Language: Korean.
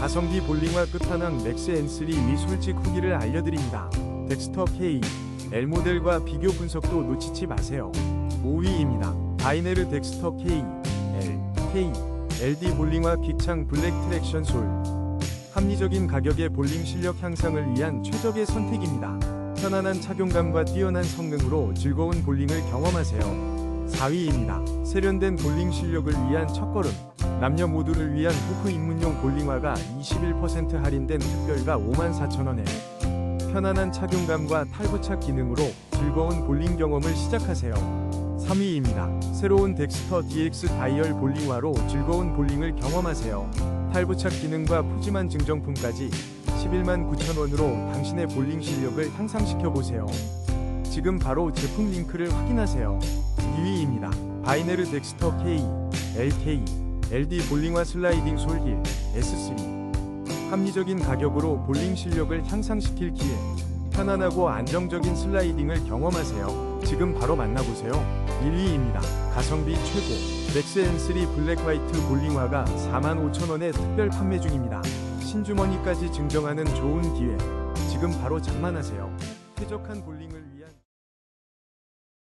가성비 볼링화 끝판왕 맥스 N3 위 솔직 후기를 알려드립니다. 덱스터 K L 모델과 비교 분석도 놓치지 마세요. 5위입니다. 바이네르 덱스터 K L K LD 볼링화 빅창 블랙 트랙션 솔 합리적인 가격의 볼링 실력 향상을 위한 최적의 선택입니다. 편안한 착용감과 뛰어난 성능으로 즐거운 볼링을 경험하세요. 4위입니다. 세련된 볼링 실력을 위한 첫걸음. 남녀 모두를 위한 호프 입문용 볼링화가 21% 할인된 특별가 54,000원에 편안한 착용감과 탈부착 기능으로 즐거운 볼링 경험을 시작하세요. 3위입니다. 새로운 덱스터 DX 다이얼 볼링화로 즐거운 볼링을 경험하세요. 탈부착 기능과 푸짐한 증정품까지 11만 9천원으로 당신의 볼링 실력을 향상시켜 보세요. 지금 바로 제품 링크를 확인하세요. 2위입니다. 바이네르 덱스터 K, LK, LD 볼링화 슬라이딩 솔힐 S3 합리적인 가격으로 볼링 실력을 향상시킬 기회 편안하고 안정적인 슬라이딩을 경험하세요. 지금 바로 만나보세요. 1위입니다. 가성비 최고 맥스 N3 블랙 화이트 볼링화가 45,000원에 특별 판매 중입니다. 신주머니까지 증정하는 좋은 기회 지금 바로 장만하세요. 쾌적한 볼링을 위해